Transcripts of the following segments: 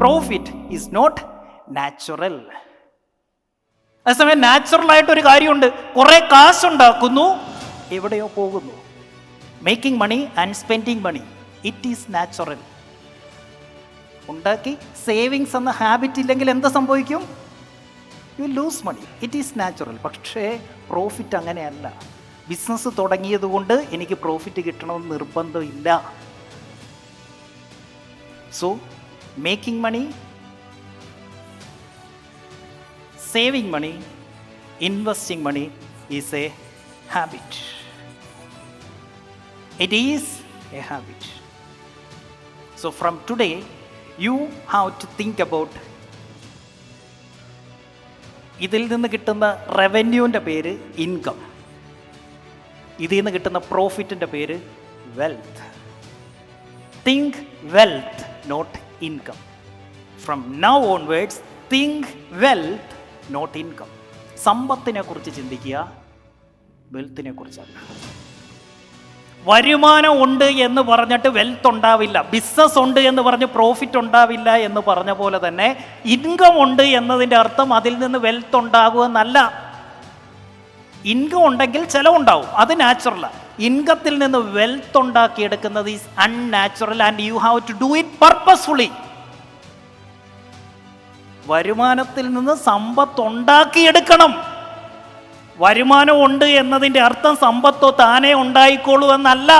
Profit is not natural അതേസമയം natural ഒരു കാര്യമുണ്ട്. കുറെ കാശുണ്ടാക്കുന്നു എവിടെയോ പോകുന്നു. Making money and spending money it is natural ഉണ്ടാക്കി സേവിങ്സ് എന്ന ഹാബിറ്റ് ഇല്ലെങ്കിൽ എന്ത് സംഭവിക്കും? You lose money it is natural പക്ഷേ പ്രോഫിറ്റ് അങ്ങനെയല്ല. ബിസിനസ് തുടങ്ങിയത് കൊണ്ട് എനിക്ക് പ്രോഫിറ്റ് കിട്ടണമെന്ന് നിർബന്ധമില്ല. So making money, saving money, investing money is a habit. It is a habit. So from today, you have to think about ഇതിൽ നിന്ന് കിട്ടുന്ന റവന്യൂവിന്റെ പേര് ഇൻകം ഇതിൽ നിന്ന് കിട്ടുന്ന പ്രോഫിറ്റിന്റെ പേര് wealth think wealth not income from now onwards think wealth not income സമ്പത്തിനെ കുറിച്ച് ചിന്തിക്കുക വെൽത്തിനെ കുറിച്ചല്ല വരുമാനം ഉണ്ട് എന്ന് പറഞ്ഞിട്ട് വെൽത്ത് ഉണ്ടാവില്ല. ബിസിനസ് ഉണ്ട് എന്ന് പറഞ്ഞ് പ്രോഫിറ്റ് ഉണ്ടാവില്ല എന്ന് പറഞ്ഞ പോലെ തന്നെ ഇൻകം ഉണ്ട് എന്നതിന്റെ അർത്ഥം അതിൽ നിന്ന് വെൽത്ത് ഉണ്ടാകുമെന്നല്ല ഇൻകം ഉണ്ടെങ്കിൽ ചിലവുണ്ടാവും. അത് നാച്ചുറലാണ് ഇൻകത്തിൽ നിന്ന് വെൽത്ത് ഉണ്ടാക്കിയെടുക്കുന്നത് is unnatural and you have to do it purposefully വരുമാനത്തിൽ നിന്ന് സമ്പത്ത് ഉണ്ടാക്കിയെടുക്കണം. വരുമാനം ഉണ്ട് എന്നതിന്റെ അർത്ഥം സമ്പത്തോ താനേ ഉണ്ടായിക്കോളൂ എന്നല്ല.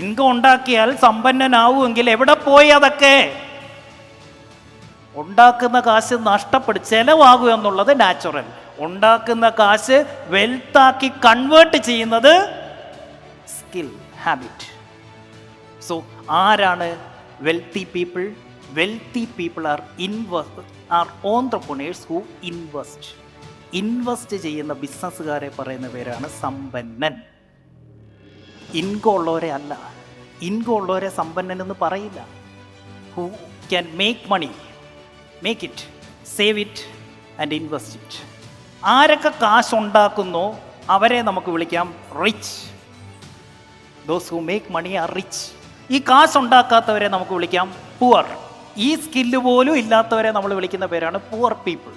ഇൻകം ഉണ്ടാക്കിയാൽ സമ്പന്നനാവുമെങ്കിൽ എവിടെ പോയി അതൊക്കെ? ഉണ്ടാക്കുന്ന കാശ് നഷ്ടപ്പെടും ചെലവാകുക എന്നുള്ളത് നാച്ചുറൽ ഉണ്ടാക്കുന്ന കാശ് വെൽത്താക്കി കൺവേർട്ട് ചെയ്യുന്നത് സ്കിൽ ഹാബിറ്റ് സോ ആരാണ് wealthy people wealthy people are invest are entrepreneurs who invest invest ചെയ്യുന്ന ബിസിനസ്സുകാരെ പറയുന്ന പേരാണ് സമ്പന്നൻ. ഇൻകം ഉള്ളവരെ അല്ല. ഇൻകം ഉള്ളവരെ സമ്പന്നൻ എന്ന് പറയില്ല. Who can make money make it save it and invest it ആരൊക്കെ കാശുണ്ടാക്കുന്നു അവരെ നമുക്ക് വിളിക്കാം rich those who make money are rich ഈ കാശുണ്ടാക്കാത്തവരെ നമുക്ക് വിളിക്കാം പുവർ ഈ സ്കില്ല് പോലും ഇല്ലാത്തവരെ നമ്മൾ വിളിക്കുന്ന പേരാണ് പുവർ പീപ്പിൾ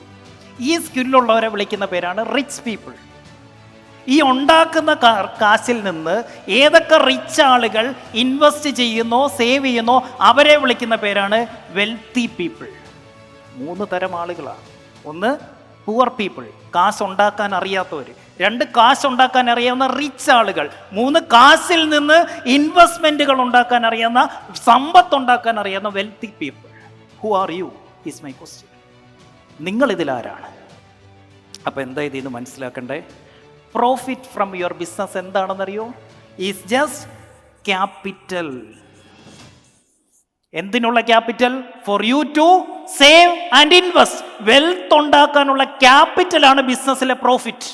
ഈ സ്കില്ലുള്ളവരെ വിളിക്കുന്ന പേരാണ് റിച്ച് പീപ്പിൾ ഈ ഉണ്ടാക്കുന്ന കാശിൽ നിന്ന് ഏതൊക്കെ റിച്ച് ആളുകൾ ഇൻവെസ്റ്റ് ചെയ്യുന്നോ സേവ് ചെയ്യുന്നോ അവരെ വിളിക്കുന്ന പേരാണ് വെൽത്തി പീപ്പിൾ മൂന്ന് തരം ആളുകളാണ്. ഒന്ന് പുവർ പീപ്പിൾ കാശ് ഉണ്ടാക്കാൻ അറിയാത്തവർ രണ്ട് കാശ് ഉണ്ടാക്കാൻ അറിയാവുന്ന റിച്ച് ആളുകൾ. മൂന്ന് കാശിൽ നിന്ന് ഇൻവെസ്റ്റ്മെന്റുകൾ ഉണ്ടാക്കാൻ അറിയാവുന്ന സമ്പത്ത് ഉണ്ടാക്കാൻ അറിയാവുന്ന wealthy people who are you is my question നിങ്ങൾ ഇതിലാരാണ് അപ്പോൾ എന്താ ഇതിൽ നിന്ന് മനസ്സിലാക്കണ്ടേ? പ്രോഫിറ്റ് ഫ്രം യുവർ ബിസിനസ് എന്താണെന്നറിയോ? ഈസ് ജസ്റ്റ് ക്യാപിറ്റൽ എന്തിനുള്ള capital? For you to save and invest wealth ഉണ്ടാക്കാനുള്ള ക്യാപിറ്റലാണ് ബിസിനസ്സിലെ പ്രോഫിറ്റ്